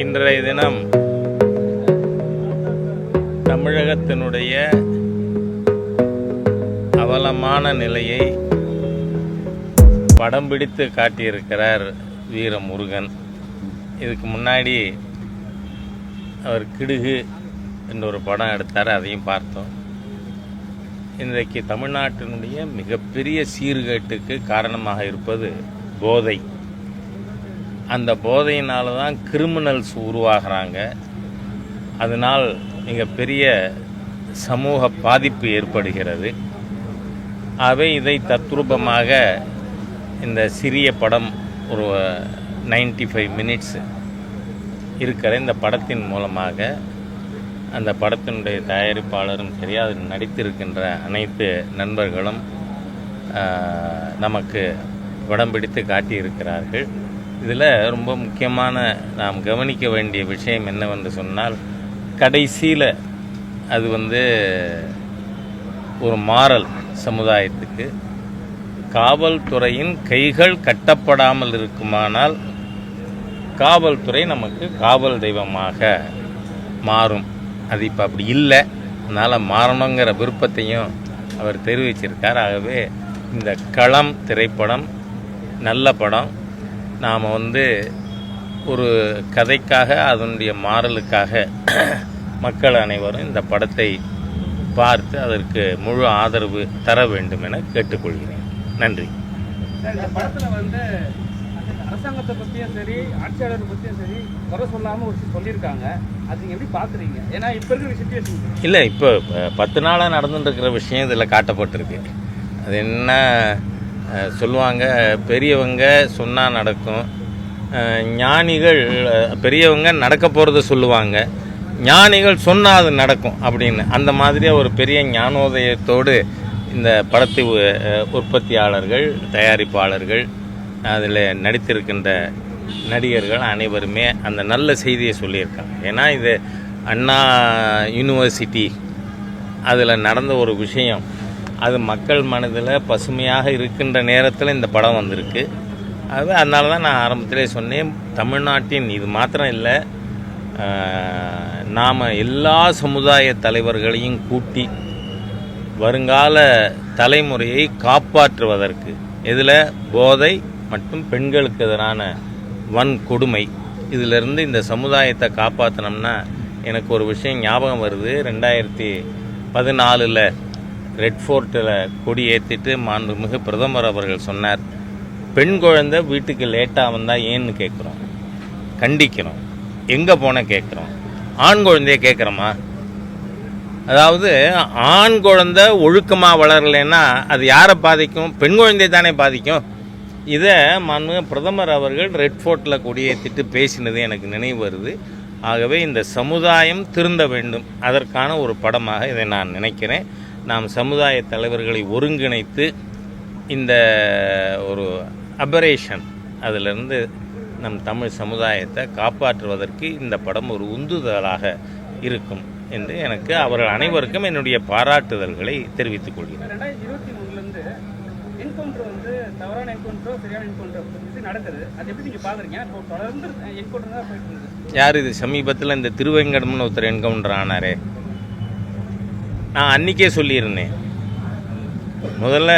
இன்றைய தினம் தமிழகத்தினுடைய அவலமான நிலையை படம் பிடித்து காட்டியிருக்கிறார் வீர முருகன் இதுக்கு முன்னாடி அவர் கிடுகு என்ற ஒரு படம் எடுத்தார் அதையும் பார்த்தோம். இன்றைக்கு தமிழ்நாட்டினுடைய மிகப்பெரிய சீர்கேட்டுக்கு காரணமாக இருப்பது போதை. அந்த போதையினால தான் கிரிமினல்ஸ் உருவாகிறாங்க. அதனால் மிகப்பெரிய சமூக பாதிப்பு ஏற்படுகிறது. ஆகவே இதை தத்ரூபமாக இந்த சிறிய படம் ஒரு 95 ஃபைவ் மினிட்ஸ் இருக்கிற இந்த படத்தின் மூலமாக அந்த படத்தினுடைய தயாரிப்பாளரும் சரி அதில் நடித்திருக்கின்ற அனைத்து நண்பர்களும் நமக்கு படம் பிடித்து காட்டியிருக்கிறார்கள். இதில் ரொம்ப முக்கியமான நாம் கவனிக்க வேண்டிய விஷயம் என்னவென்று சொன்னால் கடைசியில் அது வந்து ஒரு மாறல் சமுதாயத்துக்கு. காவல்துறையின் கைகள் கட்டப்படாமல் இருக்குமானால் காவல்துறை நமக்கு காவல் தெய்வமாக மாறும். அது இப்போ அப்படி இல்லை. அதனால் மாறணுங்கிற விருப்பத்தையும் அவர் தெரிவிச்சிருக்கார். ஆகவே இந்த களம் திரைப்படம் நல்ல படம் நாம் வந்து ஒரு கதைக்காக அதனுடைய மாறலுக்காக மக்கள் அனைவரும் இந்த படத்தை பார்த்து அதற்கு முழு ஆதரவு தர வேண்டும் என கேட்டுக்கொள்கிறேன். நன்றி. இந்த படத்துல வந்து அரசாங்கத்தை பத்தியும் சரி ஆட்சியாளரை பத்தியும் சரி குறை சொல்லாம ஒரு சில சொல்லியிருக்காங்க. அது எப்படி பாக்குறீங்க? ஏன்னா இப்ப இருக்கிற சுச்சுவேஷன் இல்லை இப்போ பத்து நாளாக நடந்துட்டு இருக்கிற விஷயம் இதில் காட்டப்பட்டிருக்கு. அது என்ன சொல்லுவாங்க பெரியவங்க சொன்னால் நடக்கும். ஞானிகள் பெரியவங்க நடக்க போகிறத சொல்லுவாங்க. ஞானிகள் சொன்னால் அது நடக்கும் அப்படின்னு. அந்த மாதிரியாக ஒரு பெரிய ஞானோதயத்தோடு இந்த படத்தை உற்பத்தியாளர்கள் தயாரிப்பாளர்கள் அதில் நடித்திருக்கின்ற நடிகர்கள் அனைவருமே அந்த நல்ல செய்தியை சொல்லியிருக்காங்க. ஏன்னா இது அண்ணா யூனிவர்சிட்டி அதில் நடந்த ஒரு விஷயம். அது மக்கள் மனதில் பசுமையாக இருக்கின்ற நேரத்தில் இந்த படம் வந்திருக்கு. அது அதனால தான் நான் ஆரம்பத்திலே சொன்னேன் தமிழ்நாட்டின் இது மாத்திரம் இல்லை நாம் எல்லா சமுதாய தலைவர்களையும் கூட்டி வருங்கால தலைமுறையை காப்பாற்றுவதற்கு இதில் போதை மற்றும் பெண்களுக்கு எதிரான வன்கொடுமை. இதிலிருந்து இந்த சமுதாயத்தை காப்பாற்றினோம்னா எனக்கு ஒரு விஷயம் ஞாபகம் வருது. ரெண்டாயிரத்தி பதினாலில் ரெட் ஃபோர்ட்டில் கொடி ஏற்றிட்டு மாண்புமிகு பிரதமர் அவர்கள் சொன்னார் பெண் குழந்தை வீட்டுக்கு லேட்டாக வந்தால் ஏன்னு கேட்குறோம். கண்டிக்கிறோம். எங்கே போனால் கேட்குறோம். ஆண் குழந்தைய கேட்குறோமா? அதாவது ஆண் குழந்தை ஒழுக்கமாக வளரலைன்னா அது யாரை பாதிக்கும்? பெண் குழந்தையை தானே பாதிக்கும்? இதை மனு பிரதமர் அவர்கள் ரெட் ஃபோர்ட்டில் கொடியேற்றிட்டு பேசினது எனக்கு நினைவு வருது. ஆகவே இந்த சமுதாயம் திருந்த வேண்டும். அதற்கான ஒரு படமாக இதை நான் நினைக்கிறேன். நாம் சமுதாய தலைவர்களை ஒருங்கிணைத்து இந்த ஒரு அபரேஷன் அதிலிருந்து நம் தமிழ் சமுதாயத்தை காப்பாற்றுவதற்கு இந்த படம் ஒரு உந்துதலாக இருக்கும் என்று எனக்கு அவர்கள் அனைவருக்கும் என்னுடைய பாராட்டுதல்களை தெரிவித்துக் கொள்கிறேன். யார் இது சமீபத்தில் இந்த திருவேங்கடம்னு ஒருத்தர் என்கவுண்டர் ஆனாரே? நான் அன்னைக்கே சொல்லியிருந்தேன். முதல்ல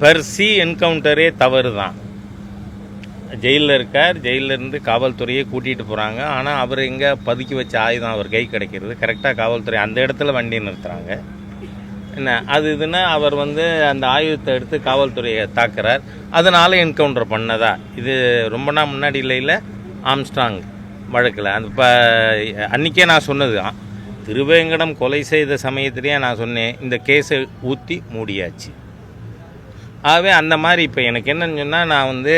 பர்சி என்கவுண்டரே தவறு தான் ஜெயிலில் இருக்கார் ஜெயிலிருந்து இருந்து காவல்துறையை கூட்டிகிட்டு போகிறாங்க ஆனால் அவர் இங்கே பதுக்கி வச்ச ஆயுதம் அவர் கை கிடைக்கிறது. கரெக்டாக காவல்துறை அந்த இடத்துல வண்டி நிறுத்துகிறாங்க என்ன அது இதுன்னா அவர் வந்து அந்த ஆயுதத்தை எடுத்து காவல்துறையை தாக்குறார். அதனால என்கவுண்டர் பண்ணதா? இது ரொம்ப நாள் முன்னாடி இல்லை ஆம்ஸ்ட்ராங் வழக்கில். அந்த இப்போ அன்றைக்கே நான் சொன்னது தான் திருவேங்கடம் கொலை செய்த சமயத்திலேயே நான் சொன்னேன் இந்த கேஸை ஊற்றி மூடியாச்சு. ஆகவே அந்த மாதிரி இப்போ எனக்கு என்னன்னு சொன்னால் நான் வந்து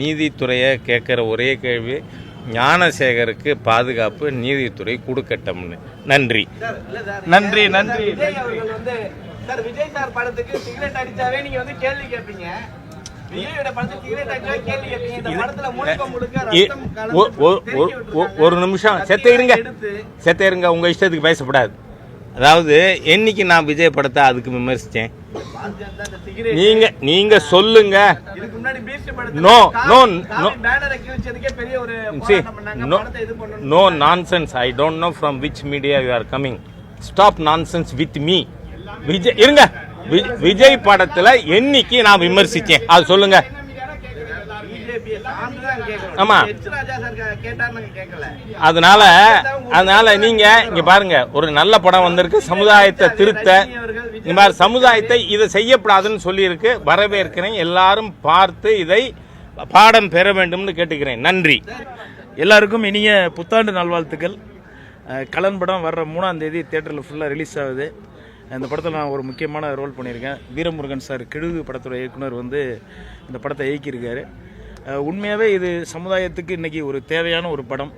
நீதித்துறையை கேட்குற ஒரே கேள்வி ஞானசேகருக்கு பாதுகாப்பு நீதித்துறை கொடுக்கட்டும்னு. நன்றி. நன்றி நன்றி சார் விஜய் சார் படத்துக்கு சிகரெட் அடிச்சாவே நீங்க வந்து கேள்வி கேட்பீங்க ஒரு நிமிஷம் செத்த இருங்க செத்த உங்கள் இஷ்டத்துக்கு பேசப்படாது அதாவது என்னைக்கு நான் விஜய் படத்தை அதுக்கு விமர்சித்தேன் நீங்க நீங்க சொல்லுங்க no no no no nonsense I don't know from which media you are coming stop nonsense with me Vijay இருங்க விஜய் படத்துல என்னைக்கு நான் விமர்சிச்சேன்? அது சொல்லுங்க. ஆமா. அதனால அதனால நீங்க இங்க பாருங்க ஒரு நல்ல படம் வந்திருக்கு. சமுதாயத்தை திருத்த. இந்த மாதிரி சமுதாயத்தை இதை செய்யப்படாதுன்னு சொல்லியிருக்கு. வரவேற்கிறேன். எல்லாரும் பார்த்து இதை பாடம் பெற வேண்டும்னு கேட்டுக்கிறேன். நன்றி. எல்லாருக்கும் இனிய புத்தாண்டு நல்வாழ்த்துக்கள். கலன் படம் வர்ற மூணாம் தேதி தேட்டரில் ஃபுல்லாக ரிலீஸ் ஆகுது. இந்த படத்தில் நான் ஒரு முக்கியமான ரோல் பண்ணியிருக்கேன். வீரமுருகன் சார் கிழுகு படத்தோட இயக்குனர் வந்து இந்த படத்தை இயக்கியிருக்காரு. உண்மையாகவே இது சமுதாயத்துக்கு இன்றைக்கி ஒரு தேவையான ஒரு படம்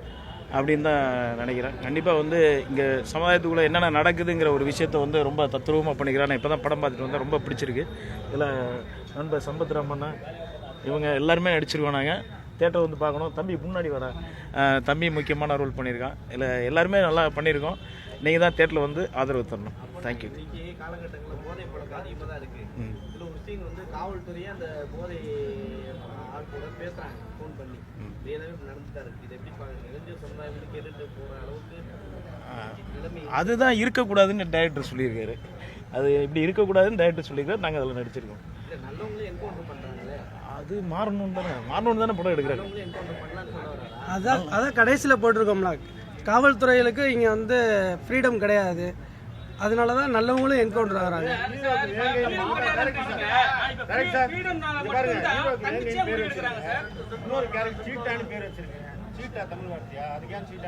அப்படின்னு தான் நினைக்கிறேன். கண்டிப்பாக வந்து இங்கே சமுதாயத்துக்குள்ளே என்னென்ன நடக்குதுங்கிற ஒரு விஷயத்த வந்து ரொம்ப தத்ரூபமாக பண்ணிக்கிறேன் நான் இப்போ தான் படம் பார்த்துட்டு வந்தால் ரொம்ப பிடிச்சிருக்கு. இதில் நண்பர் சம்பத் ராமண்ணா இவங்க எல்லாருமே நடிச்சிருக்கோம் நாங்கள் தேட்டர் வந்து பார்க்கணும். தம்பி முன்னாடி வர தம்பி முக்கியமான ரோல் பண்ணியிருக்கான். இல்லை எல்லாருமே நல்லா பண்ணியிருக்கோம். நீங்கள் தான் தேட்டரில் வந்து ஆதரவு தரணும். தேங்க்யூ இன்னைக்கு காலகட்டங்கள்ல போதை பழக்கம் அதிகமா தான் இருக்கு. இதுல ஒரு scene வந்து காவல்துறையே அந்த போதை ஆட்களோட பேசுறாங்க phone பண்ணி. இப்படி நடந்துட்டு தான் இருக்கு. இதை எப்படி பாக்குறீங்க? இளைஞர் கேட்டுட்டு போற அளவுக்கு அதுதான் இருக்கக்கூடாதுன்னு டைரக்டர் சொல்லியிருக்காரு. அது இப்படி இருக்கக்கூடாதுன்னு டைரக்டர் சொல்லியிருக்காரு. நாங்கள் அதில் நடிச்சிருக்கோம். நல்லவங்களே என்கவுண்டர் அது மாறணும் தானே. மாறணும்னு தானே படம் எடுக்கிறாங்க அதான் அதான் கடைசியில் போட்டிருக்கோம்ல. காவல்துறைகளுக்கு இங்கே வந்து ஃப்ரீடம் கிடையாது. அதனால தான் நல்லவங்களும் என்கவுண்டர் ஆகிறாங்க. இன்னொரு பேர் சீட்டா இல்ல வார்த்தையா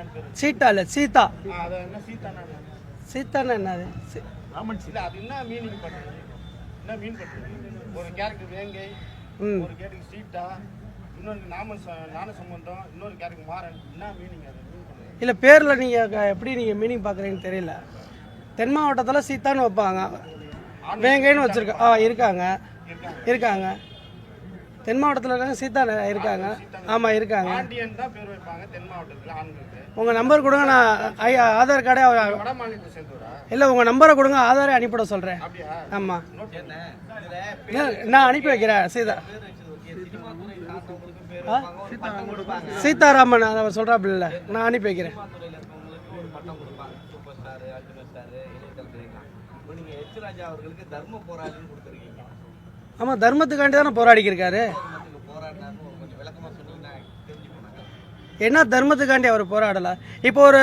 பேர் சீட்டா இல்லை சீதா. ஆ, என்ன என்ன? என்னது? இல்ல அது என்ன மீனிங் என்ன மீன் ஒரு கேரக்டர் வேங்கை ஒரு கேரக்டர் சீட்டா இன்னொரு நாம ச- சம்பந்தம் இன்னொரு கேரக்டர் மாறன் என்ன மீனிங் அது இல்லை பேரில் நீங்கள் எப்படி நீங்கள் மீனிங் பார்க்குறீங்கன்னு தெரியல. தென் மாவட்டத்தில் சீத்தான்னு வைப்பாங்க. வேங்கைன்னு வச்சுருக்கா ஆ இருக்காங்க. இருக்காங்க. தென் மாவட்டத்தில் இருக்காங்க சீதா இருக்காங்க. ஆமாம் இருக்காங்க. உங்கள் நம்பர் கொடுங்க நான் ஐயா ஆதார் கார்டே இல்லை உங்கள் நம்பரை கொடுங்க ஆதாரே அனுப்பிவிட சொல்கிறேன் ஆமாம் நான் அனுப்பி வைக்கிறேன் சீதா. சீதாராமன் அவர் சொல்கிறாப்புல நான் அனுப்பி வைக்கிறேன். ராஜா அவர்களுக்கு தர்ம போராளின்னு கொடுத்துருக்கீங்க. ஆமாம் தர்மத்துக்காண்டி தானே போராடிக்கிருக்காரு. என்ன தர்மத்துக்காண்டி அவர் போராடலை? இப்போ ஒரு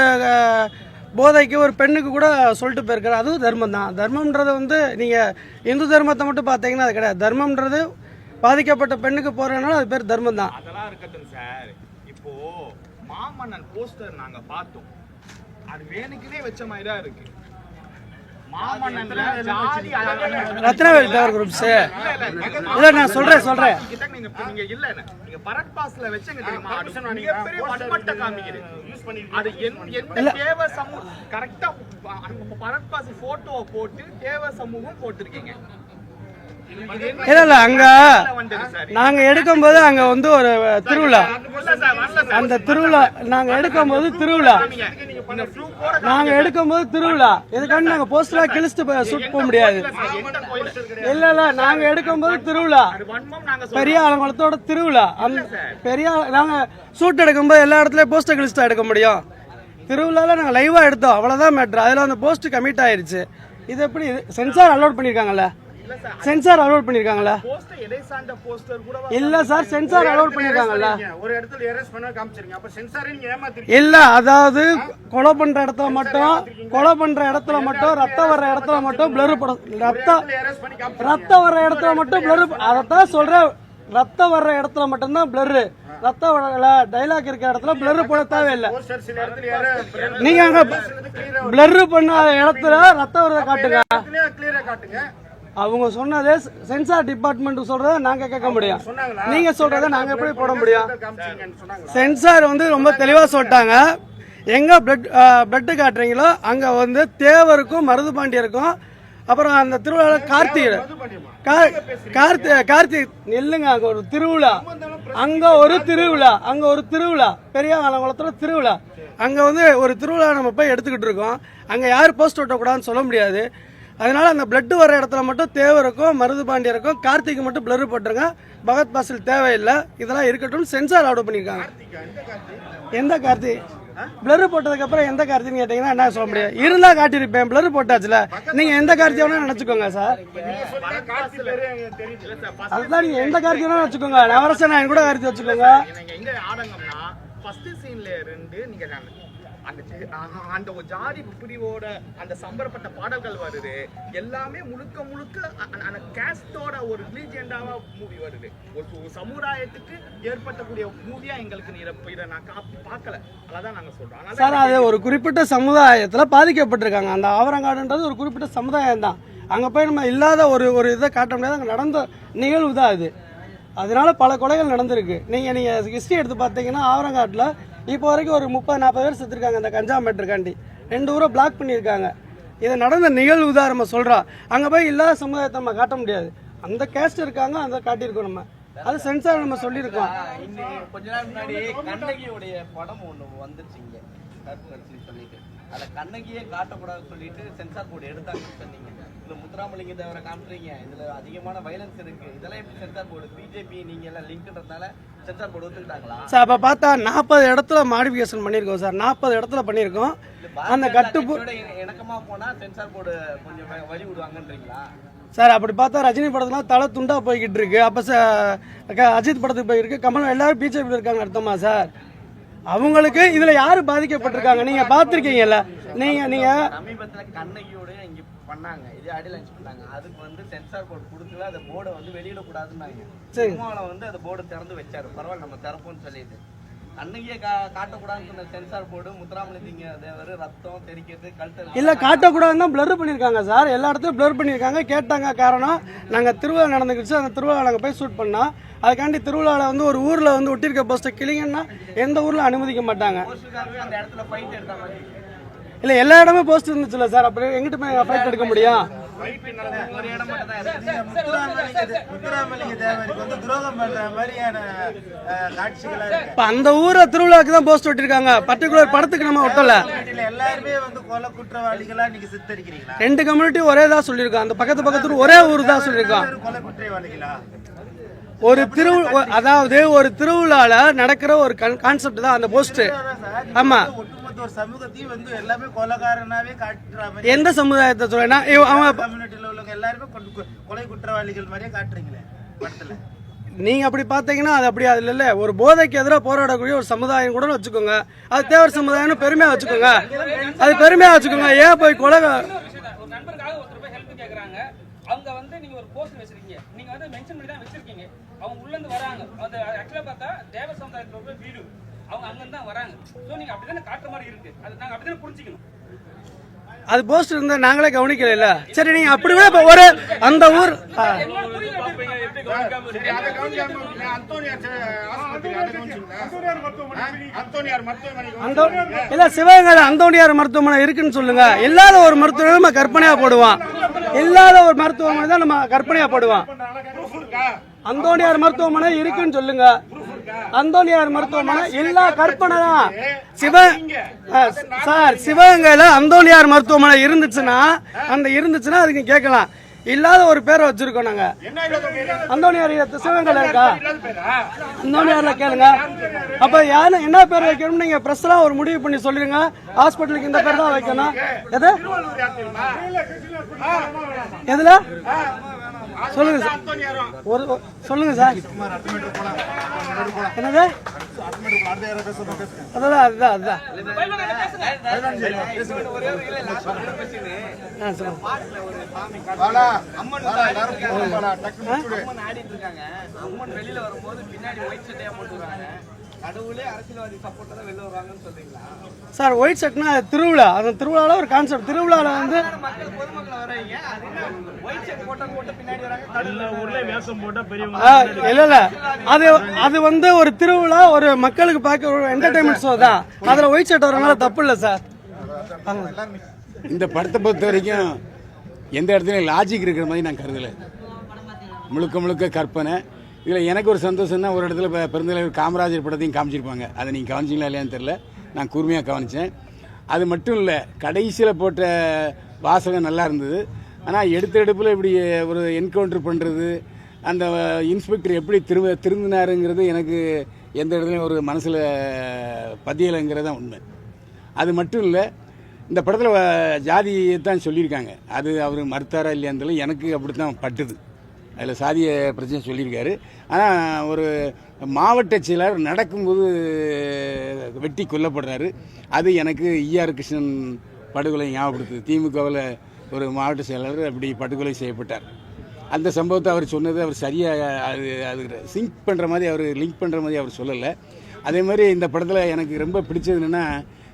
போதைக்கு ஒரு பெண்ணுக்கு கூட சொல்லிட்டு போயிருக்காரு. அதுவும் தர்மம் தான். தர்மம்ன்றது வந்து நீங்கள் இந்து தர்மத்தை மட்டும் பார்த்தீங்கன்னா அது கிடையாது. தர்மம்ன்றது பாதிக்கப்பட்ட பெண்ணுக்கு போகிறதுனால அது பேர் தர்மம் தான். அதெல்லாம் இருக்கட்டும் சார். இப்போ மாமன்னன் போஸ்டர் நாங்க பார்த்தோம். அது வேணுக்குனே வச்ச மாதிரி தான் இருக்கு. மாமன்னன்ல ஜாதி அழகு- ரத்னவேல் தேவர் குரூப்ஸு இல்ல, நான் சொல்கிறேன் கிட்ட நீங்க இல்ல நீங்க பரட் பாஸ்ல வச்சங்க தெரியுமா மிகப்பெரிய வன்மட்ட காமிக்கிறது அது எந்த தேவ சமூகம் கரெக்டா பரட் பாஸ் போட்டோவை போட்டு தேவ சமூகம் போட்டிருக்கீங்க. இல்ல இல்லை அங்கே வந்தது எடுக்கும் போது எடுக்கும்போது அங்கே வந்து ஒரு திருவிழா. அந்த திருவிழா நாங்கள் எடுக்கும்போது திருவிழா. நாங்க எடுக்கும் போது எடுக்கும்போது திருவிழா. இதுக்காண்டி நாங்கள் போஸ்டரா கிழிச்சிட்டு சுட் போக முடியாது. இல்ல இல்ல நாங்க இல்லை நாங்கள் எடுக்கும்போது திருவிழா. பெரிய ஆலங்குளத்தோட திருவிழா. அந்த பெரிய நாங்க ஷூட் எடுக்கும்போது எல்லா இடத்துலயும் போஸ்டர் கிழிச்சு எடுக்க முடியும். திருவிழால நாங்க லைவா எடுத்தோம். அவ்வளவுதான் மேட்ரு அதுல அந்த போஸ்ட் கமிட் ஆயிருச்சு. இது எப்படி சென்சார் அலோட் பண்ணிருக்காங்கல்ல? சென்சார் அலோட் பண்ணிருக்காங்கல்ல போஸ்டர் எதை சார்ந்த போஸ்டர் கூட இல்ல சார் சென்சார் அலோட் பண்ணிருக்காங்கல்ல ஒரு இடத்துல எரேஸ் பண்ண காமிச்சிருங்க. அப்ப சென்சாரே ஏமாத்திருக்கீங்க. இல்ல அதாவது கொலை பண்ற இடத்துல மட்டும் கொலை பண்ற இடத்துல மட்டும் ரத்தம் வர்ற இடத்துல மட்டும் பிளர் படம் ரத்தம் பண்ணி ரத்தம் வர்ற இடத்துல மட்டும் பிளர் அதைத்தான் சொல்றேன். ரத்தம் வர்ற இடத்துல மட்டும்தான் பிளர் ரத்தம் டைலாக் இருக்கிற இடத்துல பிளர் போட தேவையில்லை. நீங்க அங்க பிளர் பண்ணாத இடத்துல ரத்தம் வரத காட்டுங்க. அவங்க சொன்னதே சென்சார் டிபார்ட்மெண்ட் சொல்றத நாங்க கேட்க முடியும்? நீங்க சொல்றத நாங்க எப்படி போட முடியும்? சென்சார் வந்து ரொம்ப தெளிவா சொல்லிட்டாங்க. எங்க பிளட் பிளட் காட்டுறீங்களோ அங்க வந்து தேவருக்கும் மருது பாண்டியருக்கும் அப்புறம் அந்த திருவிழாவில் கார்த்திகை கார்த்திக் இல்லைங்க அங்கே ஒரு திருவிழா. அங்கே ஒரு திருவிழா. அங்கே ஒரு திருவிழா. பெரிய ஆலங்குளத்தில் திருவிழா. அங்கே வந்து ஒரு திருவிழா நம்ம போய் எடுத்துக்கிட்டு இருக்கோம். அங்கே யார் போஸ்ட் ஓட்டக்கூடாதுன்னு சொல்ல முடியாது. அதனால அந்த பிளட்டு வர இடத்துல மட்டும் தேவருக்கும் மருது பாண்டியருக்கும் கார்த்திக்கு மட்டும் பிளர் போட்டுருங்க. பகத் பாசில் தேவையில்லை. இதெல்லாம் இருக்கட்டும். சென்சார் ஆர்டர் பண்ணியிருக்காங்க எந்த கார்த்தி? பிளர் போட்டதுக்கு அப்புறம் எந்த கார்த்தின்னு கேட்டீங்கன்னா என்ன சொல்ல முடியாது இருந்தா காட்டியிருப்பேன். பிளர் போட்டாச்சுல. நீங்க எந்த கார்த்தி வேணா நினைச்சுக்கோங்க சார். அதுதான் நீங்க எந்த கார்த்தி வேணா வச்சுக்கோங்க நவரச நாயன் கூட கார்த்தி வச்சுக்கோங்க. அந்த அந்த ஒரு ஜாதி பிரிவோட அந்த சம்பரப்பட்ட பாடல்கள் வருது. எல்லாமே முழுக்க முழுக்க அந்த கேஸ்டோட ஒரு ரிலீஜியண்டாவா மூவி வருது. ஒரு சமுதாயத்துக்கு ஏற்பட்டக்கூடிய மூவியா எங்களுக்கு இதை- நான் கா- பார்க்கல. அதான் நாங்க சொல்றோம். சார் அது ஒரு குறிப்பிட்ட சமுதாயத்துல பாதிக்கப்பட்டிருக்காங்க. அந்த ஆவரங்காடுன்றது ஒரு குறிப்பிட்ட சமுதாயம் தான் அங்க போய் நம்ம இல்லாத ஒரு ஒரு இதை காட்ட முடியாது. அங்க நடந்த நிகழ்வு தான் அது. அதனால பல கொலைகள் நடந்திருக்கு. நீங்க நீங்க ஹிஸ்டரி எடுத்து பார்த்தீங்கன்னா ஆவரங்காட்டில் இப்போ வரைக்கும் ஒரு முப்பது நாற்பது பேர் செத்துருக்காங்க அந்த கஞ்சா மேட்டருக்காண்டி. ரெண்டு ஊரை பிளாக் பண்ணியிருக்காங்க. இது நடந்த நிகழ்வு தான் நம்ம சொல்கிறோம் அங்கே போய் இல்லாத சமுதாயத்தை நம்ம காட்ட முடியாது. அந்த கேஸ்ட் இருக்காங்க அந்த காட்டியிருக்கோம் நம்ம. அது சென்சார் நம்ம சொல்லியிருக்கோம். கொஞ்ச நாள் முன்னாடி கண்ணகியோடைய படம் ஒன்று வந்துருச்சுங்க சொல்லிட்டு. அத கண்ணகியே காட்டக்கூடாதுன்னு சொல்லிட்டு சென்சார் போர்டு எடுத்தாங்கன்னு சொன்னீங்க. இதுல முத்துராமலிங்க தேவரை காமிக்கிறீங்க இதுல அதிகமான வயலன்ஸ் இருக்கு. இதெல்லாம் எப்படி சென்சார் போர்டு பிஜேபி நீங்க எல்லாம் லிங்க்ன்றதுனால சென்சார் போர்டு ஒத்துக்கிட்டாங்களா? சார் அப்போ பார்த்தா நாற்பது இடத்துல மாடிஃபிகேஷன் பண்ணியிருக்கோம் சார். நாற்பது இடத்துல பண்ணியிருக்கோம். அந்த கட்டுப்பு இதோட இண- இணக்கமா போனா சென்சார் போர்டு கொஞ்சம் வழி விடுவாங்கன்றீங்களா சார் அப்படி பார்த்தா ரஜினி படத்துலாம் தலை துண்டா போய்கிட்டு இருக்கு. அப்போ அஜித் படத்துக்கு போயிருக்கு. கமல் எல்லாரும் பிஜேபி இருக்காங்க அர்த்தமா சார்? அவங்களுக்கு இதுல யாரு பாதிக்கப்பட்டிருக்காங்க? நீங்க பார்த்துருக்கீங்கல்ல. நீங்க நீங்க சமீபத்துல கண்ணகியோட இங்க பண்ணாங்க. இதே அடி லஞ்ச் பண்ணாங்க. அதுக்கு வந்து சென்சார் போர்டு கொடுக்கல. அந்த போர்டை வந்து வெளியிடக்கூடாதுன்னாங்க. சரி. சினிமாவில் வந்து அந்த போர்டு திறந்து வச்சாரு. பரவாயில்ல நம்ம திறப்போம்னு சொல்லிட்டு. கண்ணகியை கா காட்டக்கூடாதுன்னு சொன்ன சென்சார் போர்டு முத்துராமலிங்க தேவர் ரத்தம் தெரிக்கிறது கல்ட்டர் இல்ல காட்டக்கூடாதுன்னு தான் பிளர் பண்ணியிருக்காங்க சார். எல்லா இடத்துலயும் பிளர் பண்ணியிருக்காங்க கேட்டாங்க காரணம் நாங்க திருவிழா நடந்துக்கிச்சு. அந்த திருவிழா நாங்க போய் ஷூட் பண்ணோம். அதுக்காண்டி திருவிழாவில் வந்து ஒரு ஊர்ல வந்து ஒட்டியிருக்க போஸ்ட்டை கிளிங்கன்னா எந்த ஊர்ல அனுமதிக்க மாட்டாங்க. இல்ல எல்லா இடமே போஸ்ட் இருந்துச்சுல்ல சார். அப்புறம் எங்கிட்ட போய் ஃபைட் எடுக்க முடியும்? ஒரு அந்த ஊரை திருவிழாக்கு தான் போஸ்ட் ஒட்டிருக்காங்க. பர்டிகுலர் படத்துக்கு நம்ம ஒட்டல. எல்லாருமே வந்து கொலை குற்றவாளிகளா நீங்க சித்தரிக்கிறீங்களா ரெண்டு கம்யூனிட்டி ஒரே தான் சொல்லியிருக்கோம் அந்த பக்கத்து பக்கத்துல ஒரே ஊர் தான் சொல்லியிருக்கோம் எல்லாரும் கொலை குற்றவாளிகளா ஒரு திரு அதாவது ஒரு திருவிழால நடக்கிற ஒரு கான்செப்ட் தான் அந்த போஸ்ட் ஆமா. ஒரு சமூகத்தையும் வந்து எல்லாமே கொலைகாரனாவே காட்டுற மாதிரி எந்த சமுதாயத்தை சொல்றேன்னா அவன் கம்யூனிட்டில உள்ளவங்க எல்லாருமே கொலை குற்றவாளிகள் மாதிரியே காட்டுறீங்களே படத்துல. நீங்க அப்படி பாத்தீங்கன்னா அது அப்படி அது இல்ல. ஒரு போதைக்கு எதிராக போராடக்கூடிய ஒரு சமுதாயம் கூட வச்சுக்கோங்க. அது தேவர் சமுதாயம்னு பெருமையா வச்சுக்கோங்க. அது பெருமையா வச்சுக்கோங்க. ஏன் போய் கொலை அவங்க வந்து நீங்க ஒரு போஸ்ட் வச்சிருக்கீங்க. நீங்க வந்து மென்ஷன் பண்ணி தான் வச்சிருக்கீங்க. அவங்க உள்ள இருந்து வராங்க அது ஆக்சுவலா பார்த்தா தேவ சமுதாயத்தோட போய் வீடு. அவங்க அங்க இருந்து தான் வராங்க. சோ நீங்க அப்படிதானே காட்டுற மாதிரி இருக்கு. அது நாங்க அப்படிதானே புரிஞ்சுக்கணும். அது போஸ்ட் இருந்தா நாங்களே கவனிக்கல இல்ல சரி நீங்க அப்படி கூட இப்ப ஒரு அந்த ஊர் அப்படி இல்ல சிவகங்கையில அந்தோணியார் மருத்துவமனை இருக்குன்னு சொல்லுங்க. இல்லாத ஒரு மருத்துவமனை நம்ம கற்பனையா போடுவான் இல்லாத ஒரு மருத்துவமனை தான் நம்ம கற்பனையா போடுவான் அந்தோணியார் மருத்துவமனை இருக்குன்னு சொல்லுங்க. அந்தோணியார் மருத்துவமனை இல்ல கற்பனை தான் சிவ சார் சிவகங்கையில அந்தோணியார் மருத்துவமனை இருந்துச்சுன்னா அந்த இருந்துச்சுன்னா அதுக்கு கேட்கலாம். இல்லாத ஒரு பேரை வச்சிருக்கோம் நாங்க. அந்தோணியார் சிவகங்கையில இருக்கா? அந்தோணியார்ல கேளுங்க. அப்ப யாரு என்ன பேர் வைக்கணும் நீங்க பிரஸ்லாம் ஒரு முடிவு பண்ணி சொல்லிருங்க. ஹாஸ்பிட்டலுக்கு இந்த பேர் தான் வைக்கணும். எது? எதுல? சொல்லுங்க சார். ஒரு சொல்லுங்க சார். என்னது? அதான் அதுதான் அதுதான். ஆ அம்மன் வெளியில வரும்போது பின்னாடி ஒயிட் சட்டையா போட்டு சார் ஒயிட் ஷர்ட்னா திருவிழா. அந்த திருவிழாவில் ஒரு கான்செப்ட் திருவிழாவில் வந்து மக்கள் பொதுமக்கள் வர்றீங்க? அது ஒயிட் ஷர்ட் போட்ட போட்டு பின்னாடி வராங்க கடவுள் வேஷம் போட்டா பெரியவங்க ஆ, இல்ல இல்ல. அது அது வந்து ஒரு திருவிழா ஒரு மக்களுக்கு பார்க்க ஒரு என்டர்டைன்மெண்ட் ஷோ தான். அதுல ஒயிட் ஷர்ட் வரனால தப்பு இல்ல சார். இந்த படத்தை பொறுத்த வரைக்கும் எந்த இடத்துலையும் லாஜிக் இருக்கிற மாதிரி நான் கருதலை. முழுக்க முழுக்க கற்பனை. இதில் எனக்கு ஒரு சந்தோஷம்னா ஒரு இடத்துல இப்போ பெருந்தலைவர் காமராஜர் படத்தையும் காமிச்சிருப்பாங்க. அதை நீங்கள் கவனிச்சிங்களா இல்லையான்னு தெரில நான் கூர்மையாக கவனித்தேன் அது மட்டும் இல்லை கடைசியில் போட்ட வாசகம் நல்லா இருந்தது. ஆனால் எடுத்த எடுப்பில் இப்படி ஒரு என்கவுண்டர் பண்ணுறது அந்த இன்ஸ்பெக்டர் எப்படி திரும்ப திருந்தினாருங்கிறது எனக்கு எந்த இடத்துலையும் ஒரு மனசில் பதியலைங்கிறது தான் உண்மை. அது மட்டும் இல்லை இந்த படத்தில் ஜாதியை தான் சொல்லியிருக்காங்க. அது அவர் மறுத்தாரா இல்லையான்னு எனக்கு அப்படி தான் பட்டுது. அதில் சாதிய பிரச்சனை சொல்லியிருக்காரு ஆனால் ஒரு மாவட்ட செயலாளர் நடக்கும்போது வெட்டி கொல்லப்படுறாரு அது எனக்கு ஈஆர் கிருஷ்ணன் படுகொலை ஞாபகப்படுத்துது திமுகவில் ஒரு மாவட்ட செயலாளர் அப்படி படுகொலை செய்யப்பட்டார் அந்த சம்பவத்தை அவர் சொன்னது அவர் சரியாக அது அது சிங்க் பண்ணுற மாதிரி அவர் லிங்க் பண்ணுற மாதிரி அவர் சொல்லலை அதே மாதிரி இந்த படத்தில் எனக்கு ரொம்ப பிடிச்சது என்னென்னா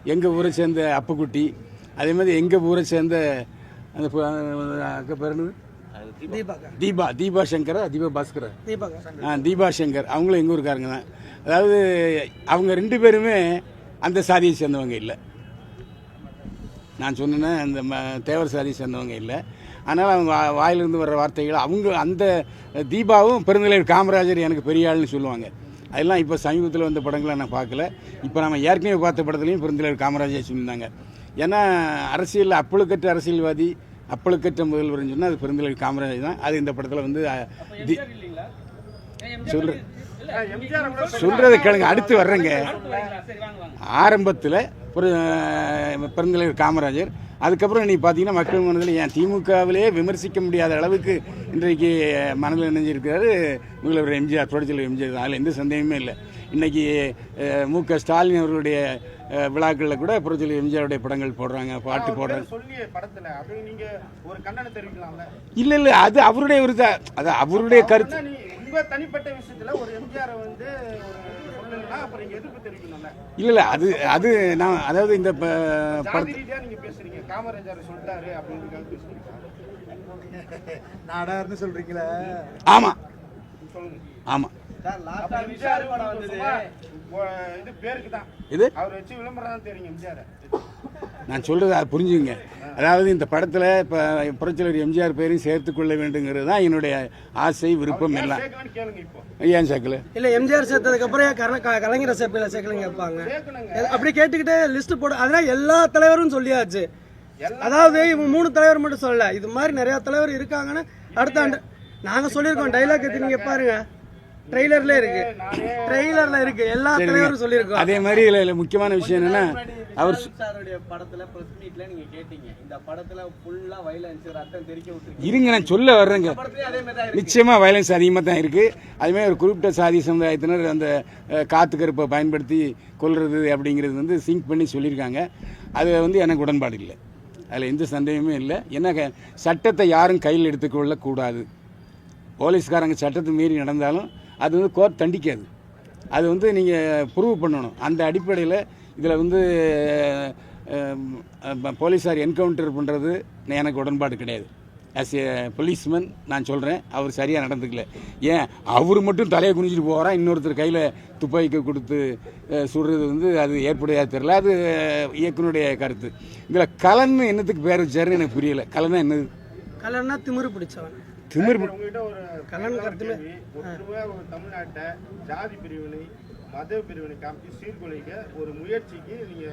எங்கள் ஊரை சேர்ந்த அப்புக்குட்டி அதே மாதிரி எங்கள் ஊரை சேர்ந்த அந்த பு- பேர் என்னது? தீபா. தீபா. சங்கரா தீபா பாஸ்கரா? ஆ தீபா சங்கர். அவங்களும் எங்கள் ஊருக்காரங்க தான். அதாவது அவங்க ரெண்டு பேருமே அந்த சாதியை சேர்ந்தவங்க இல்லை. நான் சொன்னேன்னா அந்த ம தேவர் சாதியை சேர்ந்தவங்க இல்லை. ஆனால் அவங்க வா- வாயிலிருந்து வர்ற வார்த்தைகள் அவங்க அந்த தீபாவும் பெருந்தலைவர் காமராஜர் எனக்கு பெரிய ஆள்னு சொல்லுவாங்க. அதெல்லாம் இப்போ சமீபத்தில் வந்த படங்களை நான் பார்க்கல. இப்போ நம்ம ஏற்கனவே பார்த்த படத்துலையும் பெருந்தலைவர் காமராஜர் சொல்லியிருந்தாங்க. ஏன்னா அரசியலில் அப்பழுக்கற்ற அரசியல்வாதி அப்பழுக்கற்ற முதல்வர்னு சொன்னால் அது பெருந்தலைவர் காமராஜர் தான். அது இந்த படத்தில் வந்து தி- சொல்ற- கேளுங்க அடுத்து வர்றேங்க. ஆரம்பத்தில் பெருந்தலைவர் காமராஜர் அதுக்கப்புறம் நீ பார்த்தீங்கன்னா மக்கள் மனதில் ஏன் திமுகவிலே விமர்சிக்க முடியாத அளவுக்கு இன்றைக்கு மனதில் நினைஞ்சிருக்கிறாரு முதல்வர் எம்ஜிஆர் புரட்சித்தலைவர் எம்ஜிஆர். தான் அதில் எந்த சந்தேகமே இல்லை. இன்னைக்கு அஹ், மு க. ஸ்டாலின் அவர்களுடைய விழாக்களில் கூட புரட்சித்தலைவர் எம்ஜிஆருடைய படங்கள் போடுறாங்க பாட்டு போடுறாங்க. இல்லை இல்லை அது அவருடைய ஒரு அது அவருடைய கருத்து. தனிப்பட்ட விஷயத்துல ஒரு எம்ஜிஆர் வந்து இல்லை இல்லை அது அது நான் அதாவது இந்த நாடார்னு சொல்றீங்களா. ஆமாம் சொல்லுங்க. ஆமாம் படம் இது பேருக்கு தான் இது அவர் வச்சு விளம்பரம் தான் தெரியும் எம்ஜிஆர். நான் சொல்றது அதை புரிஞ்சுங்க அதாவது இந்த படத்தில் இப்போ புரட்சியாளர் எம்ஜிஆர் பேரையும் சேர்த்து கொள்ள வேண்டுங்கிறது தான் என்னுடைய ஆசை விருப்பம் எல்லாம். ஏன் சேர்க்கல? இல்ல எம்ஜிஆர் சேர்த்ததுக்கு அப்புறம் ஏன் கல- க- கலைஞரை சேர்ப்பில சேர்க்கலன்னு கேட்பாங்க. அப்படி கேட்டுக்கிட்டே லிஸ்ட் போட. அதெல்லாம் எல்லா தலைவரும் சொல்லியாச்சு. அதாவது இவங்க மூணு தலைவர் மட்டும் சொல்லல. இது மாதிரி நிறைய தலைவர் இருக்காங்கன்னு அடுத்த ஆண்டு நாங்க சொல்லியிருக்கோம். டைலாக் எடுத்து நீங்க பாருங்க. ட்ரெய்லர்ல இருக்கு. ட்ரெய்லர்ல இருக்கு. எல்லா தலைவரும் சொல்லியிருக்கோம் அதே மாதிரி இதில் இதில் முக்கியமான விஷயம் என்னன்னா அவர் சாருடைய படத்துல பிரஸ் மீட்ல நீங்க கேட்டீங்க. இந்த படத்துல ஃபுல்லா வைலன்ஸ் ரத்தம் தெரிக்க விட்டுருக்கு இருங்க நான் சொல்ல வர்றேங்க. அதே நிச்சயமா வயலன்ஸ் அதிகமாக தான் இருக்கு. அதுமாதிரி ஒரு குறிப்பிட்ட சாதி சமுதாயத்தினர் அந்த காத்து கருப்பை பயன்படுத்தி கொல்றது அப்படிங்கிறது வந்து சிங்க் பண்ணி சொல்லியிருக்காங்க. அது வந்து எனக்கு உடன்பாடு இல்லை. அதில் எந்த சந்தேகமே இல்லை. ஏன்னா க- சட்டத்தை யாரும் கையில் எடுத்துக்கொள்ளக்கூடாது. போலீஸ்காரங்க சட்டத்தை மீறி நடந்தாலும் அது வந்து கோர்ட் தண்டிக்காது. அது வந்து நீங்கள் ப்ரூவ் பண்ணணும். அந்த அடிப்படையில் இதில் வந்து போலீஸார் என்கவுண்டர் பண்ணுறது எனக்கு உடன்பாடு கிடையாது. ஆஸ் ஏ போலீஸ்மேன் நான் சொல்கிறேன் அவர் சரியாக நடந்துக்கல. ஏன்? அவர் மட்டும் தலையை குனிஞ்சிட்டு போகிறான் இன்னொருத்தர் கையில் துப்பாக்கி கொடுத்து சுடுறது வந்து அது ஏற்புடையா தெரில அது இயக்குனுடைய கருத்து. இதில் கலன்னு என்னத்துக்கு பேர் வச்சாருன்னு எனக்கு புரியல. கலன்னா என்னது? கலன்னா திமிரு பிடிச்சவன். திமிர் உங்ககிட்ட ஒரு கலன் ஒற்றுமையா ஒரு தமிழ்நாட்டை ஜாதி பிரிவினை மத பிரிவினை காமிச்சு சீர்குலைக்க ஒரு முயற்சிக்கு நீங்க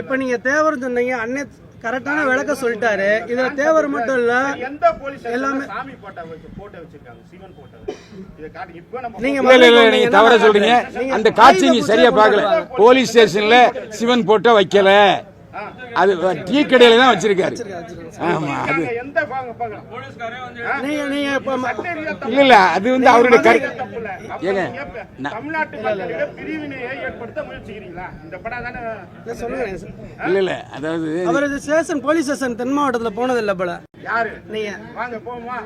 இப்ப நீங்க தேவர் சொன்னீங்க அண்ணே கரெக்டான விளக்க சொல்லிட்டாரு. இதுல தேவர் மட்டும் இல்ல எந்த போலீஸ் எல்லாமே சாமி போட்டோ வச்சு போட்டோ வச்சிருக்காங்க? சிவன் போட்டோ இதை காட்டு இப்போ நம்ம நீங்க இல்ல இல்ல நீங்க தவற சொல்றீங்க. அந்த காட்சி நீங்க சரியா பார்க்கல. போலீஸ் ஸ்டேஷன்ல சிவன் போட்டோ வைக்கல. அது டீ கடையில தான் வச்சிருக்காரு. ஆமா அது. இல்ல இல்ல அது வந்து அவருடைய அப்ப ஏங்க, இல்ல, சொல்லுங்க இல்ல இல்ல அதாவது அவர் ஸ்டேஷன் போலீஸ் ஸ்டேஷன் தென் மாவட்டத்துல போனது இல்ல போல. யாரு? நீங்க. வாங்க போமா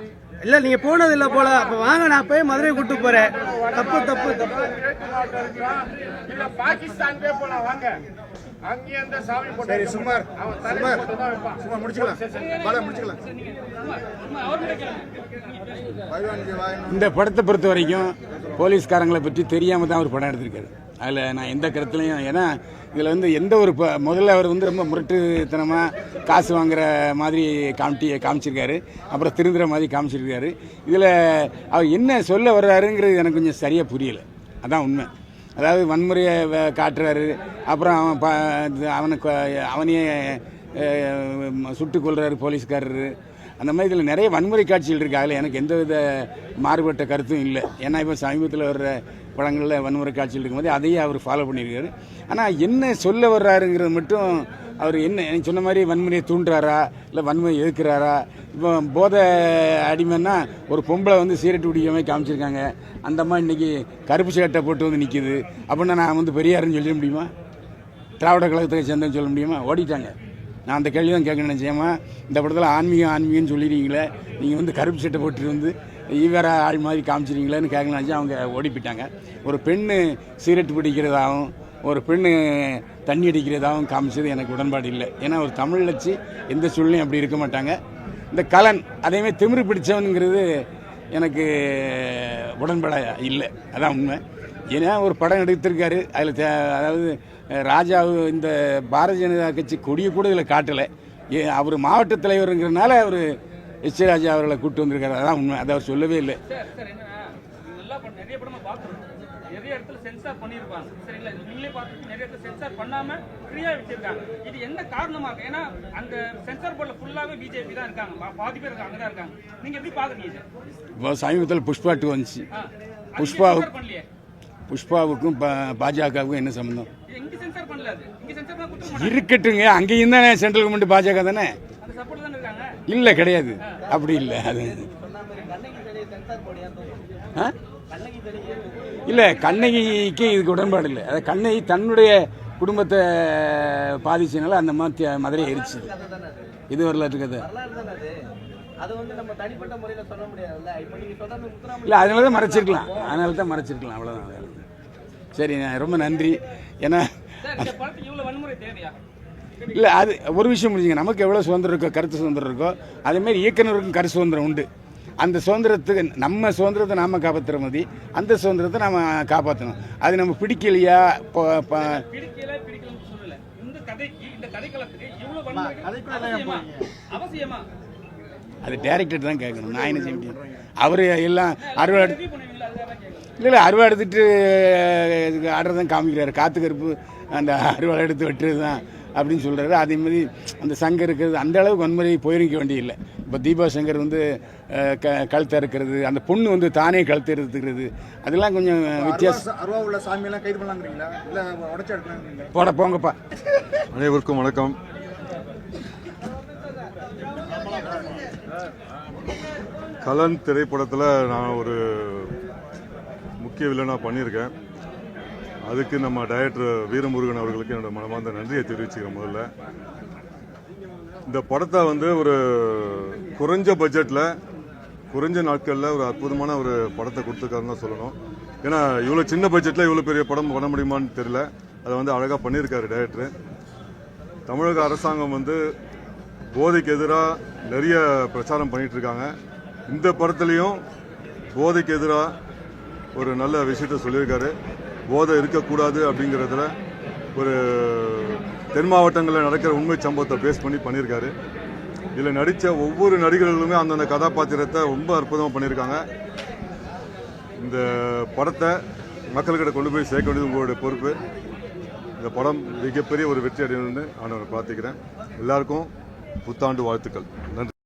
இல்ல நீங்க போனது இல்ல போல. அப்ப வாங்க நான் போய் மதுரை கூட்டு போறேன். தப்பு தப்பு தப்பு. இல்ல பாகிஸ்தான் போலாம் வாங்க. அந்த சாமி போட்டோ சரி சுமார். சுமார். முடிச்சுக்கலாம். முடிச்சுக்கலாம். இந்த படத்தை பொறுத்த வரைக்கும் போலீஸ்காரங்களை பற்றி தெரியாம தான் அவர் படம் எடுத்திருக்காரு. அதில் நான் எந்த கருத்துலையும் ஏன்னா இதில் வந்து எந்த ஒரு ப- முதல்ல அவர் வந்து ரொம்ப முரட்டுத்தனமாக காசு வாங்குற மாதிரி காமிட்டி காமிச்சிருக்காரு. அப்புறம் திருந்துற மாதிரி காமிச்சிருக்காரு. இதில் அவர் என்ன சொல்ல வர்றாருங்கிறது எனக்கு கொஞ்சம் சரியாக புரியலை. அதான் உண்மை. அதாவது வன்முறையை காட்டுறாரு. அப்புறம் அவன் ப இது அவனுக்கு அவனையே சுட்டு சுட்டுக் கொள்றாரு போலீஸ்காரரு. அந்த மாதிரி இதில் நிறைய வன்முறை காட்சிகள் இருக்கு. அதில் எனக்கு எந்த வித மாறுபட்ட கருத்தும் இல்லை. ஏன்னா இப்போ சமீபத்தில் வர்ற படங்களில் வன்முறை காட்சிகள் இருக்கும்போது அதையே அவர் ஃபாலோ பண்ணியிருக்காரு ஆனால் என்ன சொல்ல வர்றாருங்கிறது மட்டும் அவர் என்ன எனக்கு சொன்ன மாதிரி வன்முறையை தூண்டுறாரா? இல்லை வன்முறை எதிர்க்கிறாரா? இப்போ போதை அடிமைன்னா ஒரு பொம்பளை வந்து சீரட்டு குடிக்காம காமிச்சிருக்காங்க. அந்த மாதிரி இன்னைக்கு கருப்பு சட்டை போட்டு வந்து நிற்கிது அப்படின்னா நான் வந்து பெரியாருன்னு சொல்லிட முடியுமா? திராவிட கழகத்தை சேர்ந்தேன்னு சொல்ல முடியுமா? ஓடிட்டாங்க. நான் அந்த கேள்வி தான் கேட்க நினச்சேம்மா இந்த படத்தில் ஆன்மீகம் ஆன்மீகம்னு சொல்லிடுறீங்களே. நீங்கள் வந்து கருப்பு சட்டை போட்டு வந்து ஈவேற ஆள் மாதிரி காமிச்சிருங்களேன்னு கேட்க நினச்சி அவங்க ஓடி போயிட்டாங்க ஒரு பெண்ணு சீரட்டு பிடிக்கிறதாகவும் ஒரு பெண்ணு தண்ணி அடிக்கிறதாகவும் காமிச்சது எனக்கு உடன்பாடு இல்லை. ஏன்னா ஒரு தமிழ் வச்சு எந்த சூழ்நிலையும் அப்படி இருக்க மாட்டாங்க. இந்த கலன் அதேமாதிரி திமிரு பிடிச்சவனுங்கிறது எனக்கு உடன்பட இல்லை. அதான் உண்மை. ஏன்னா ஒரு படம் எடுத்திருக்காரு. அதில் அதாவது ராஜா இந்த பாரதிய ஜனதா கட்சி கொடியை கூட இதில் காட்டலை. ஏ அவர் மாவட்ட தலைவருங்கிறனால அவர் எச் ராஜா அவர்களை கூப்பிட்டு வந்திருக்காரு. அதான் உண்மை. அதை அவர் சொல்லவே இல்லை. நிறைய இடத்துல சென்சார் பண்ணியிருப்பாங்க. சரிங்களா? நீங்களே பார்த்துட்டு நிறைய இடத்துல சென்சார் பண்ணாம ஃப்ரீயா வச்சிருக்காங்க இது என்ன காரணமா இருக்கு ஏன்னா அந்த சென்சார் போர்டில் ஃபுல்லாவே பிஜேபி தான் இருக்காங்க. பாதி பேர் அங்கே தான் இருக்காங்க. நீங்க எப்படி பாக்குறீங்க சமீபத்தில் புஷ்பா டூ வந்துச்சு. புஷ்பா புஷ்பாவுக்கும் பாஜகவுக்கும் என்ன சம்மந்தம் இருக்கட்டுங்க. அங்கேயும் தானே சென்ட்ரல் கவர்மெண்ட் பாஜக தானே? இல்லை கிடையாது. அப்படி இல்லை. அது இல்லை கண்ணகிக்கு இதுக்கு உடன்பாடு இல்லை. அதாவது கண்ணகி தன்னுடைய குடும்பத்தை பாதிச்சனால அந்த மாதிரி மதுரை எரிச்சுது இது வரலாற்று கதை. இல்லை அதனால தான் மறைச்சிருக்கலாம். அதனால தான் மறைச்சிருக்கலாம். அவ்வளோதான் சரி ரொம்ப நன்றி. ஏன்னா இல்லை அது ஒரு விஷயம் முடிஞ்சுங்க நமக்கு எவ்வளோ சுதந்திரம் இருக்கோ கருத்து சுதந்திரம் இருக்கோ அதேமாதிரி இயக்குநருக்கும் கருத்து சுதந்திரம் உண்டு. அந்த சுதந்திரத்துக்கு நம்ம சுதந்திரத்தை நாம் காப்பாற்றுற மாதிரி அந்த சுதந்திரத்தை நாம் காப்பாற்றணும் அது நம்ம பிடிக்கலையா? இப்போ இப்போ பிடிக்கல பிடிக்கலன்னு சொல்லல. இந்த கதைக்கு இந்த கதைக்களத்துக்கு இவ்வளவு வன்முறை அவசியமா? அவசியமா? அது டேரக்டர் தான் கேட்கணும். நான் என்ன செய்ய முடியும்? அவர் எல்லாம் அறுவடை இல்லை இல்லை அறுவடை எடுத்துட்டு ஆடுறதான் காமிக்கிறாரு. காத்து கருப்பு அந்த அறுவடை எடுத்து வெட்டுறது தான் அப்படின்னு சொல்கிறாரு அதே மாதிரி அந்த சங்கம் இருக்கிறது அந்த அளவுக்கு வன்முறை போயிருக்க வேண்டியதில்லை. இப்போ தீபா சங்கர் வந்து க கழுத்தை இருக்கிறது அந்த பொண்ணு வந்து தானே கழுத்து எடுத்துக்கிறது அதெல்லாம் கொஞ்சம் வித்தியாசம் அருவா உள்ள சாமியெல்லாம் கைது பண்ணலாங்கிறீங்களா? இல்ல உடச்சு எடுக்கலாங்கிறீங்களா போட போங்கப்பா. அனைவருக்கும் வணக்கம். கலன் திரைப்படத்தில் நான் ஒரு முக்கிய வில்லனாக பண்ணியிருக்கேன். அதுக்கு நம்ம டைரக்டர் வீரமுருகன் அவர்களுக்கு என்னோட மனமார்ந்த நன்றியை தெரிவிச்சுக்கிறேன் முதல்ல. இந்த படத்தை வந்து ஒரு குறைஞ்ச பட்ஜெட்டில் குறைஞ்ச நாட்களில் ஒரு அற்புதமான ஒரு படத்தை கொடுத்துருக்காருன்னு தான் சொல்லணும். ஏன்னா இவ்வளோ சின்ன பட்ஜெட்டில் இவ்வளோ பெரிய படம் பண்ண முடியுமான்னு தெரியல. அதை வந்து அழகாக பண்ணியிருக்காரு டேரக்டரு தமிழக அரசாங்கம் வந்து போதைக்கு எதிராக நிறைய பிரச்சாரம் பண்ணிகிட்ருக்காங்க இருக்காங்க. இந்த படத்துலையும் போதைக்கு எதிராக ஒரு நல்ல விஷயத்த சொல்லியிருக்காரு. போதை இருக்கக்கூடாது அப்படிங்கிறதுல ஒரு தென் மாவட்டங்களில் நடக்கிற உண்மை சம்பவத்தை பேஸ் பண்ணி பண்ணியிருக்காரு. இதில் நடித்த ஒவ்வொரு நடிகர்களுமே அந்தந்த கதாபாத்திரத்தை ரொம்ப அற்புதமாக பண்ணியிருக்காங்க. இந்த படத்தை மக்கள்கிட்ட கொண்டு போய் சேர்க்க வேண்டியது உங்களுடைய பொறுப்பு. இந்த படம் மிகப்பெரிய ஒரு வெற்றி அடையணும்னு நான் பிரார்த்திக்கிறேன். எல்லாருக்கும் புத்தாண்டு வாழ்த்துக்கள். நன்றி.